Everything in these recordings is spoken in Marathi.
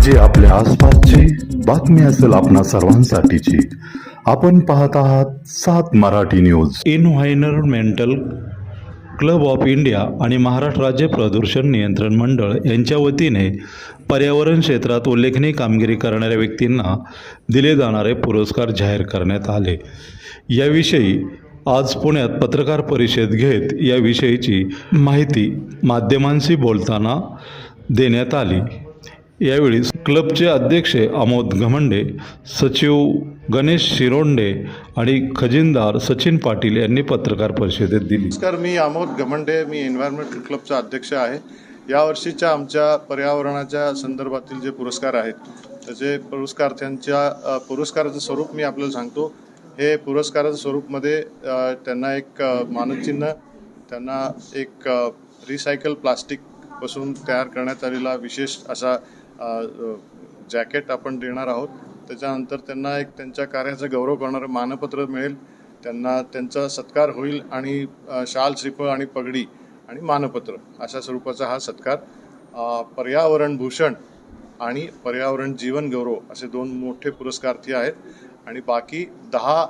म्हणजे आपल्या आसपासची बातमी असेल आपणा सर्वांसाठीची. आपण पाहत आहात सात Marathi news. Environmental club of India आणि महाराष्ट्र राज्य प्रदूषण नियंत्रण मंडळ यांच्या वतीने पर्यावरण क्षेत्रात उल्लेखनीय कामगिरी करणाऱ्या व्यक्तींना दिले जाणारे पुरस्कार जाहीर करण्यात आले. याविषयी आज पुण्यात पत्रकार परिषद घेत याविषयीची माहिती माध्यमांशी बोलताना देण्यात आली. यावेळी क्लबचे अध्यक्ष आमोद घमंडे सचिव गणेश शिरोंडे आणि खजिनदार सचिन पाटील यांनी पत्रकार परिषदेत दिली. नमस्कार मी आमोद घमंडे मी एन्व्हायरमेंटल क्लबचा अध्यक्ष आहे. यावर्षीच्या आमच्या पर्यावरणाच्या संदर्भातील जे पुरस्कार आहेत त्याचे पुरस्कार्थ्यांच्या त्यांच्या पुरस्काराचं स्वरूप मी आपल्याला सांगतो. हे पुरस्काराचं स्वरूपमध्ये त्यांना एक मानचिन्ह त्यांना एक रिसायकल प्लास्टिक पासून तयार करण्यात आलेला विशेष असा जॅकेट आपण देणार आहोत. त्याच्यानंतर त्यांना एक त्यांच्या कार्याचा गौरव करणारं मानपत्र मिळेल. त्यांना त्यांचा सत्कार होईल आणि शाल श्रीफळ आणि पगडी आणि मानपत्र अशा स्वरूपाचा हा सत्कार. पर्यावरण भूषण आणि पर्यावरण जीवन गौरव असे दोन मोठे पुरस्कार्थी आहेत. आणि बाकी दहा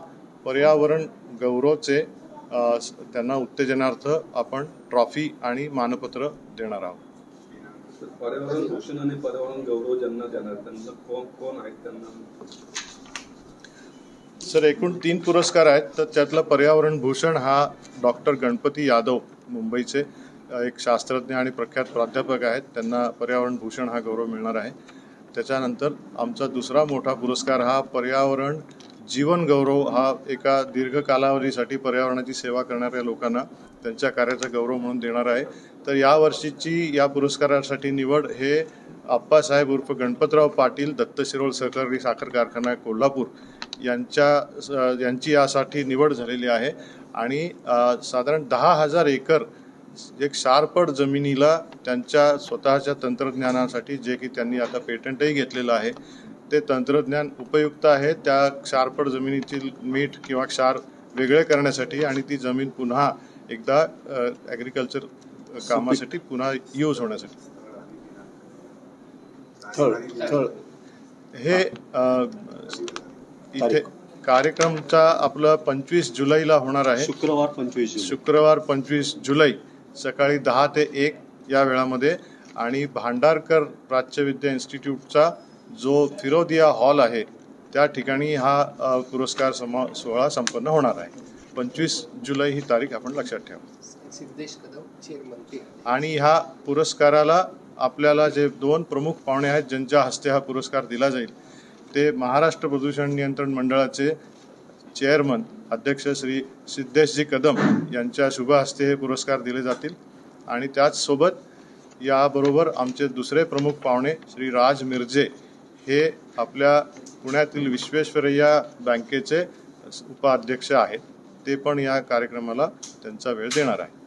पर्यावरण गौरवचे त्यांना उत्तेजनार्थ आपण ट्रॉफी आणि मानपत्र देणार आहोत. पर्यावरण भूषण आणि पर्यावरण गौरव ज्यांना देणार त्यांना कोण कोण आहेत त्यांना? सर एकूण तीन पुरस्कार आहेत तर त्यातलं पर्यावरण भूषण हा डॉक्टर गणपती यादव मुंबईचे एक शास्त्रज्ञ आणि प्रख्यात प्राध्यापक आहेत. त्यांना पर्यावरण भूषण हा गौरव मिळणार आहे. त्याच्यानंतर आमचा दुसरा मोठा पुरस्कार हा पर्यावरण जीवन गौरव हा एका दीर्घ कालावधीसाठी पर्यावरणाची सेवा करणाऱ्या लोकांना त्यांच्या कार्याचा गौरव म्हणून देणार आहे. तर या वर्षीची या पुरस्कारासाठी निवड हे आप्पासाहेब उर्फ गणपतराव पाटील दत्त शिरोळ सहकारी साखर कारखाना कोल्हापूर यांच्या यांची यासाठी निवड झालेली आहे. आणि साधारण दहा हजार एकर एक शारपड जमिनीला त्यांच्या स्वतःच्या तंत्रज्ञानासाठी जे की त्यांनी आता पेटंटही घेतलेलं आहे. ते तंत्रज्ञान उपयुक्त आहे त्या क्षारपड जमिनीतील मीठ किंवा क्षार वेगळे करण्यासाठी आणि ती जमीन पुन्हा एकदा ॲग्रिकल्चर कामासाठी पुन्हा यूज होण्यासाठी. हे इथे कार्यक्रमचा आपला पंचवीस जुलैला होणार आहे. शुक्रवार पंचवीस शुक्रवार पंचवीस जुलै सकाळी दहा ते एक या वेळामध्ये आणि भांडारकर प्राच्यविद्या इन्स्टिट्यूटचा जो फिरोदिया हॉल आहे त्या ठिकाणी हा पुरस्कार समा सोहळा संपन्न होणार आहे. पंचवीस जुलै ही तारीख आपण लक्षात ठेवा. सिद्धेश कदम आणि ह्या पुरस्काराला आपल्याला जे दोन प्रमुख पाहुणे आहेत ज्यांच्या हस्ते हा पुरस्कार दिला जाईल ते महाराष्ट्र प्रदूषण नियंत्रण मंडळाचे चेअरमन अध्यक्ष श्री सिद्धेशजी कदम यांच्या शुभ हस्ते हे पुरस्कार दिले जातील. आणि त्याचसोबत याबरोबर आमचे दुसरे प्रमुख पाहुणे श्री राज मिर्जे हे आपल्या पुण्यातील विश्वेश्वरय्या बँकेचे उपाध्यक्ष आहेत. ते पण या कार्यक्रमाला त्यांचा वेळ देणार आहे